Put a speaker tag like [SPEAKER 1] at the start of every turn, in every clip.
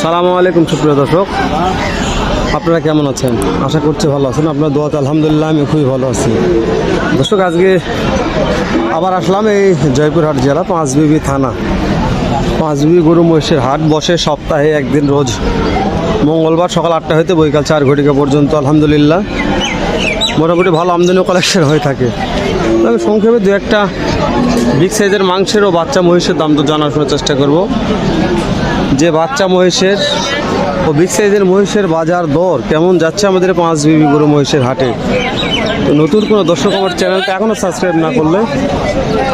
[SPEAKER 1] সালামু আলাইকুম সুপ্রিয় দর্শক। আপনারা কেমন আছেন? আশা করছি ভালো আছেন। আপনার দোয়াতে আলহামদুলিল্লাহ আমি খুবই ভালো আছি। দর্শক, আজকে আবার আসলাম এই জয়পুরহাট জেলা, পাঁচবিবি থানা। পাঁচবিবি গরু মহিষের হাট। বসে সপ্তাহে একদিন রোজ মঙ্গলবার সকাল আটটা হইতে বৈকাল চার ঘটিকা পর্যন্ত আলহামদুলিল্লাহ। মোটামুটি ভালো আমদানি কালেকশন হয়ে থাকে। আমি সংক্ষেপে দু একটা বিগ সাইজের মাংসের ও বাচ্চা মহিষের দাম তো জানার চেষ্টা করব। যে বাচ্চা মহিষের ও বিগ সাইজের মহিষের বাজার দর কেমন যাচ্ছে আমাদের পাঁচ বিবি গরু মহিষের হাটে? নতুন কোনো দর্শক আমার চ্যানেলটা এখনও সাবস্ক্রাইব না করলে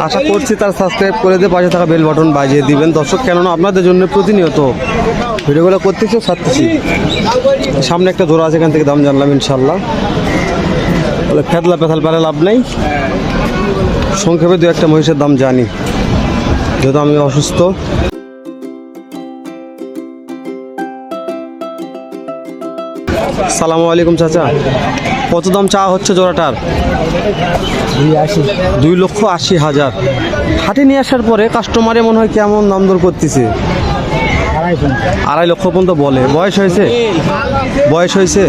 [SPEAKER 1] আশা করছি তার সাবস্ক্রাইব করে দিয়ে পাশে থাকা বেল বাটন বাজিয়ে দিবেন। দর্শক, কেননা আপনাদের জন্য প্রতিনিয়ত ভিডিওগুলো করতেছি ছাড়তেছি। সামনে একটা জোড়া আছে, এখান থেকে দাম জানলাম ইনশাল্লাহ বলে ফেতলা পেথাল পেলে লাভ নেই। সংক্ষেপে দু একটা মহিষের দাম জানি, যেহেতু আমি অসুস্থ। সালামু আলাইকুম, চাচা। কত দাম চা হচ্ছে জোড়াটার? দুই লক্ষ আশি হাজার। হাটে নিয়ে আসার পরে কাস্টমারে মনে হয় কেমন দাম দর করতেছে? আড়াই লক্ষ পর্যন্ত বলে। বয়স হয়েছে? বয়স হয়েছে?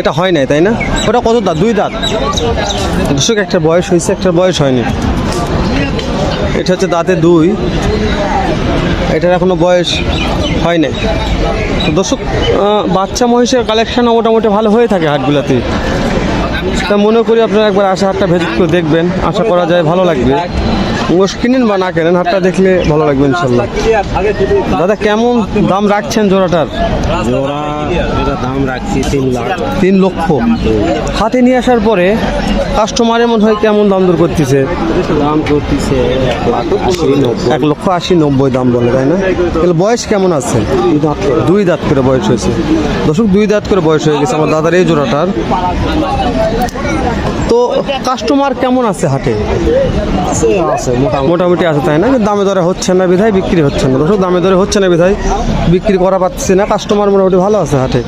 [SPEAKER 1] এটা হয় নাই, তাই না? ওটা কত দাঁত? দুই দাঁত। দর্শক, একটা বয়স হয়েছে, একটা বয়স হয়নি। এটা হচ্ছে দাঁতে দুই। এটার এখনও বয়স হয় নাই। দর্শক বাচ্চা মহিষের কালেকশানও মোটামুটি ভালো হয়ে থাকে হাটগুলোতে। তা মনে করি আপনারা একবার আসা হাটটা ভেজে করে দেখবেন। আশা করা যায় ভালো লাগবে। গোশ কিনেন বা না কেনেন হাটটা দেখলে ভালো লাগবে ইনশাল্লাহ। দাদা কেমন দাম রাখছেন জোড়াটার?
[SPEAKER 2] জোড়া যেটা দাম রাখছি তিন লাখ।
[SPEAKER 1] তিন লক্ষ। হাতে নিয়ে আসার পরে কাস্টমার এমন হয় কেমন দাম দর করতেছে?
[SPEAKER 2] দাম করতেছে এক
[SPEAKER 1] লক্ষ আশি নব্বই দাম বলে তাই না? তাহলে বয়স কেমন আছে? দুই দাঁত করে। বয়স হয়েছে। দর্শক দুই দাঁত করে বয়স হয়ে গেছে আমার দাদার এই জোড়াটার। তো কাস্টমার কেমন আছে হাটে?
[SPEAKER 2] আছে আছে। মোটামুটি।
[SPEAKER 1] মোটামুটি আছে তাই না? দামে দরে হচ্ছে না বিধায় বিক্রি হচ্ছে না। দর্শক দামে দরে হচ্ছে না বিধায় বিক্রি করা পাচ্ছি না। কাস্টমার মোটামুটি ভালো আছে হাটে।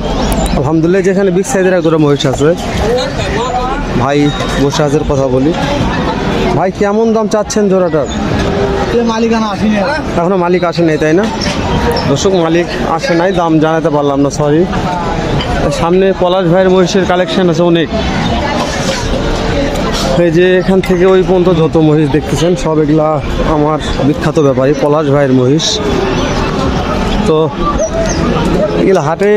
[SPEAKER 1] আলহামদুলিল্লাহ যেখানে বিগ সাইজের এক মহিষ আছে। ভাই বসে হাজের কথা বলি। ভাই কেমন দাম চাচ্ছেন জোড়াটার এখনও মালিক আসে নাই তাই না? দর্শক মালিক আসে নাই দাম জানাতে পারলাম না সরি সামনে পলাশ ভাইয়ের মহিষের কালেকশন আছে অনেক। এই যে এখান থেকে ওই পর্যন্ত যত মহিষ দেখতেছেন সব এগুলা আমার বিখ্যাত ব্যাপারী পলাশ ভাইয়ের মহিষ। তো এগুলো হাটে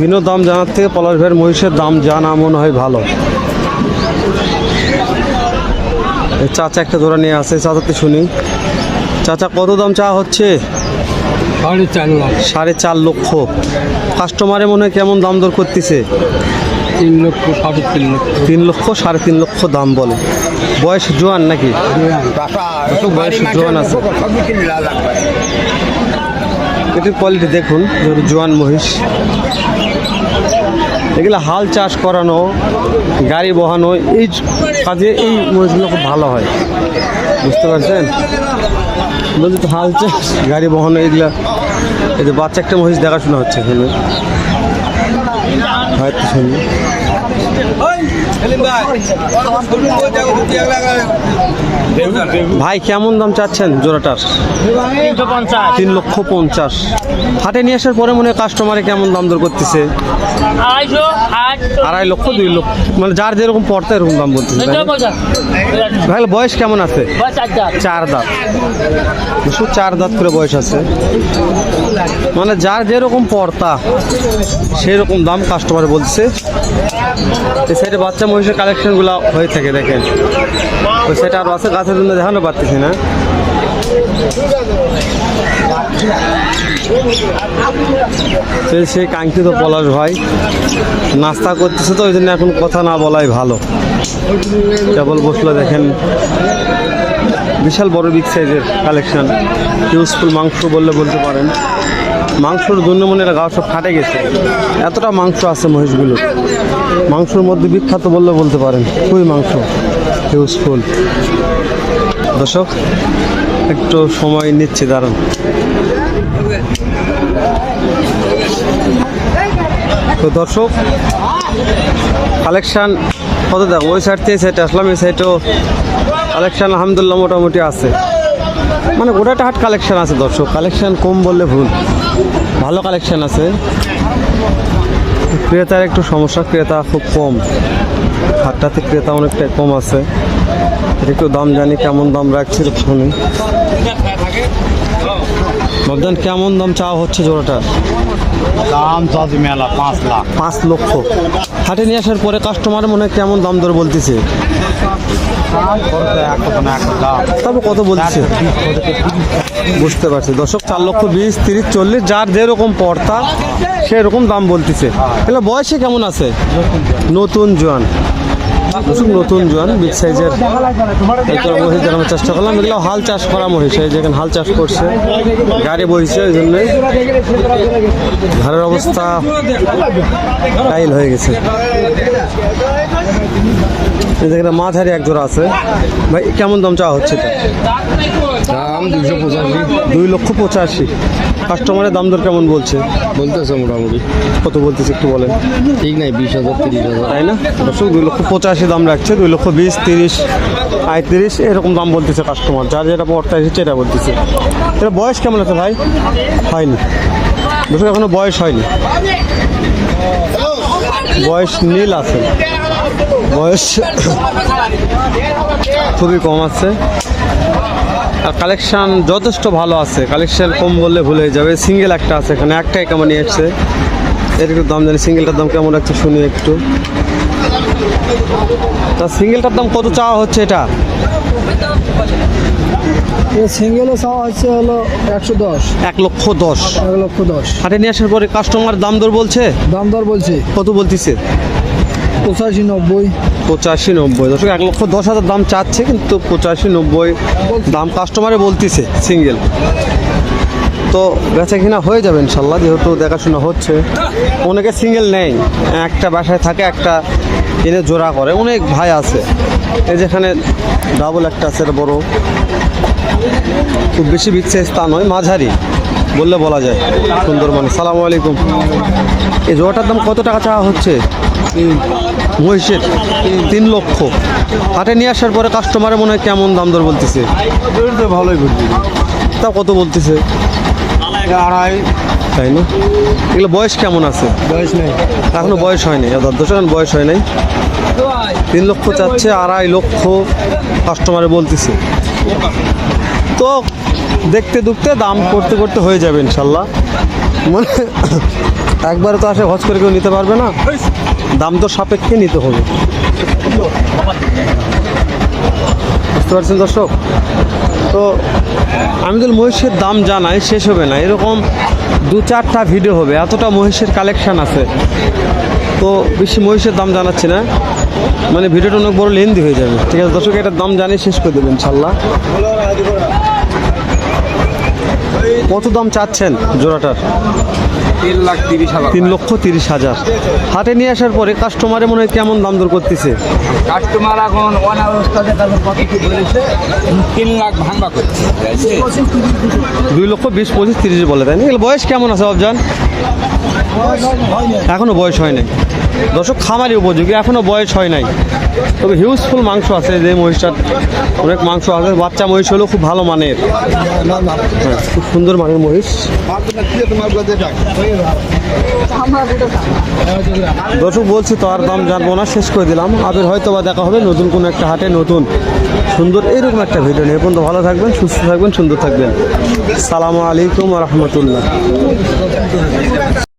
[SPEAKER 1] ভিন্ন দাম জানার থেকে পলাশ ভাইয়ের মহিষের দাম জানা মনে হয় ভালো। এই চাচা একটা জোড়া নিয়ে আসে চাচাতে শুনি। চাচা কত দাম চা হচ্ছে?
[SPEAKER 3] সাড়ে চার লাখ
[SPEAKER 1] সাড়ে চার লক্ষ। কাস্টমারে মনে হয় কেমন দাম দর করতেছে?
[SPEAKER 3] তিন লক্ষ, সাড়ে তিন লক্ষ।
[SPEAKER 1] তিন লক্ষ, সাড়ে তিন লক্ষ দাম বলে। বয়স জোয়ান নাকি? বয়স জোয়ান আছে। এটির কোয়ালিটি দেখুন জোয়ান মহিষ। এগুলো হাল চাষ করানো, গাড়ি বহানো, এই কাজে এই মহিষগুলো খুব ভালো হয়। বুঝতে পারছেন? বলছি তো হাল চাষ, গাড়ি বহানো, এগুলা এই যে বাচ্চা একটা মহিষ দেখাশোনা হচ্ছে এখানে। হয়তো শুনি। ভাই কেমন দাম চাচ্ছেন জোড়াটার? তিন লক্ষ পঞ্চাশ। হাটে নিয়ে আসার পরে মনে হয় কাস্টমারে কেমন দাম দর করতেছে? আড়াই লক্ষ দুই লক্ষ। মানে যার যেরকম পড়তে এরকম দাম বলতেছে ভাই বয়স কেমন আছে? চার দাঁত। শুধু চার দাঁত করে বয়স আছে। মানে যার যেরকম পড়তা সেরকম দাম কাস্টমার বলছে এই সাইডে বাচ্চা মহিষের কালেকশনগুলো হয়ে থাকে, দেখেন। ওই সাইডে আরও আছে, গাছের জন্য দেখানো পারতেছি না। সেই কাঙ্ক্ষিত পলাশ ভাই নাস্তা করতেছে তো ওই জন্য এখন কথা না বলাই ভালো। কেবল বসল, দেখেন, বিশাল বড় বিগ সাইজের কালেকশন ইউজফুল মাংস বললে বলতে পারেন। মাংসর জন্য মনে হয় গা সব ফাটে গেছে। এতটা মাংস আছে মহিষগুলো। মাংসর মধ্যে বিখ্যাত বললে বলতে পারেন, খুবই মাংস ইউজফুল দর্শক, একটু সময় নিচ্ছি, দাঁড়ান। তো দর্শক কালেকশান কত দেখো ওই সাইড থেকে সাইডে আসলাম, এই সাইডেও কালেকশান আলহামদুলিল্লাহ মোটামুটি আছে। মানে গোটাটা হাট কালেকশান আছে দর্শক কালেকশান কম বললে ভুল। ভালো কালেকশন আছে। ক্রেতার একটু সমস্যা, ক্রেতা খুব কম। হাটটাতে ক্রেতা অনেকটাই কম আছে। একটু দাম জানি কেমন দাম রাখছে ফোনে। কেমন দাম চাওয়া হচ্ছে জোড়াটার?
[SPEAKER 2] দাম চাচ্ছি মেলা, পাঁচ লাখ।
[SPEAKER 1] পাঁচ লক্ষ। হাটে নিয়ে আসার পরে কাস্টমার মনে হয় কেমন দাম দর বলতেছে? তবে কত বলছে? বুঝতে পারছি। দর্শক, চার লক্ষ বিশ, তিরিশ, চল্লিশ, যার যেরকম পর্তা সেরকম দাম বলতেছে। তাহলে বয়সে কেমন আছে? নতুন জোয়ান। দর্শক নতুন জোয়ান বিগ সাইজের মহিষ দেখানোর চেষ্টা করলাম। এগুলো হাল চাষ করা মহিষ, এই যেখানে হাল চাষ করছে। গাড়ি বইছে ওই জন্যই। ঘরের অবস্থা টাইল হয়ে গেছে। এই যেখানে মাঝারি এক জোড়া আছে। ভাই কেমন দাম চাওয়া হচ্ছে এটা?
[SPEAKER 2] দাম দুশো পঁচাশি।
[SPEAKER 1] দুই লক্ষ পঁচাশি। কাস্টমারের দাম দর কেমন বলছে?
[SPEAKER 2] বলতেছে মোটামুটি।
[SPEAKER 1] কত বলতেছে একটু বলেন।
[SPEAKER 2] ঠিক নাই বিশ হাজার তিরিশ হাজার।
[SPEAKER 1] তাই না? দর্শক দুই লক্ষ পঁচাশি দাম রাখছে দুই লক্ষ বিশ তিরিশ আটত্রিশ এরকম দাম বলতেছে কাস্টমার। যার যেটা পড়তে এসেছে এটা বলতেছে। এটা বয়স কেমন আছে ভাই? হয়নি। দর্শক এখনও বয়স হয়নি। বয়স নীল আছে। বয়স খুবই কম আছে। আর কালেকশান যথেষ্ট ভালো আছে। কালেকশান কম বললে ভুল যাবে। সিঙ্গেল একটা আছে এখানে একটাই কেমন নিয়ে এসছে? এর একটু দাম জানি সিঙ্গেলটার দাম কেমন রাখছে শুনি একটু। তা সিঙ্গেলটার দাম কত চাওয়া হচ্ছে এটা?
[SPEAKER 4] সিঙ্গেলে চাওয়া হচ্ছে হলো একশো দশ।
[SPEAKER 1] এক লক্ষ দশ।
[SPEAKER 4] এক লক্ষ দশ।
[SPEAKER 1] হাটে নিয়ে আসার পরে কাস্টমার দাম দর বলছে?
[SPEAKER 4] দাম দর বলছি।
[SPEAKER 1] কত বলতেছে?
[SPEAKER 4] পঁচাশি নব্বই।
[SPEAKER 1] পঁচাশি নব্বই। দর্শক, এক লক্ষ দশ হাজার দাম চাচ্ছে, কিন্তু পঁচাশি নব্বই দাম কাস্টমারে বলতেছে সিঙ্গেল তো বেচা কিনা হয়ে যাবে ইনশাল্লাহ, যেহেতু দেখাশোনা হচ্ছে। অনেকে সিঙ্গেল নেই একটা বাসায় থাকে, একটা এনে জোড়া করে। অনেক ভাই আছে, এই যেখানে ডাবল একটা আছে বড়। খুব বেশি বিচ্ছে তা নয়, মাঝারি, বললে বলা যায়, সুন্দরবন। সালামু আলাইকুম। এই জোড়াটার দাম কত টাকা চাওয়া হচ্ছে? মহিষের তিন লক্ষ। হাটে নিয়ে আসার পরে কাস্টমারে মনে হয় কেমন দাম দর বলতেছে।
[SPEAKER 2] ভালোই বুঝছি
[SPEAKER 1] তা কত বলতেছে?
[SPEAKER 2] আড়াই
[SPEAKER 1] তাই না? এগুলো বয়স কেমন আছে?
[SPEAKER 4] বয়স নেই।
[SPEAKER 1] এখনও বয়স হয়নি। দশ এখন বয়স হয় নাই। তিন লক্ষ চাচ্ছে আড়াই লক্ষ কাস্টমারে বলতেছে। তো দেখতে দুখতে দাম করতে করতে হয়ে যাবে ইনশাল্লাহ। মানে একবারে তো আসে হজ করে কেউ নিতে পারবে না। দাম তো সাপেক্ষে নিতে হবে। বুঝতে পারছেন দর্শক? তো আমি যদি মহিষের দাম জানাই, শেষ হবে না। এরকম দু চারটা ভিডিও হবে, এতটা মহিষের কালেকশান আছে। তো বেশি মহিষের দাম জানাচ্ছি না। মানে ভিডিওটা অনেক বড় লেন্দি হয়ে যাবে। ঠিক আছে, দর্শক, এটার দাম জানিয়ে শেষ করে দেবেন ইনশাল্লাহ কত দাম চাচ্ছেন জোড়াটার?
[SPEAKER 2] তিন লাখ তিরিশ হাজার
[SPEAKER 1] তিন লক্ষ তিরিশ হাজার। হাতে নিয়ে আসার পরে কাস্টমারে মনে হয় কেমন দাম দর করতেছে?
[SPEAKER 2] কাস্টমার এখন অনাবস্থাতে তাদের কত কি বলেছে তিন লাখ ভাঙবা করছে
[SPEAKER 1] দুই লক্ষ বিশ পঁচিশ তিরিশ বলে তাই না? বয়স কেমন আছে অবজান এখনও বয়স হয় নাই। দর্শক, খামারি উপযোগী, এখনও বয়স হয় নাই। তবে হিউজফুল মাংস আছে যে মহিষটার। অনেক মাংস আছে, বাচ্চা মহিষ হলেও খুব ভালো মানের। খুব সুন্দর মানের মহিষ। দর্শক, বলছি তো আর দাম জানব না, শেষ করে দিলাম। আবার হয়তো বা দেখা হবে নতুন কোনো একটা হাটে, নতুন, সুন্দর এরকম একটা ভিডিও নিয়ে। এখন তো ভালো থাকবেন, সুস্থ থাকবেন, সুন্দর থাকবেন। সালামু আলাইকুম রহমতুল্লাহ।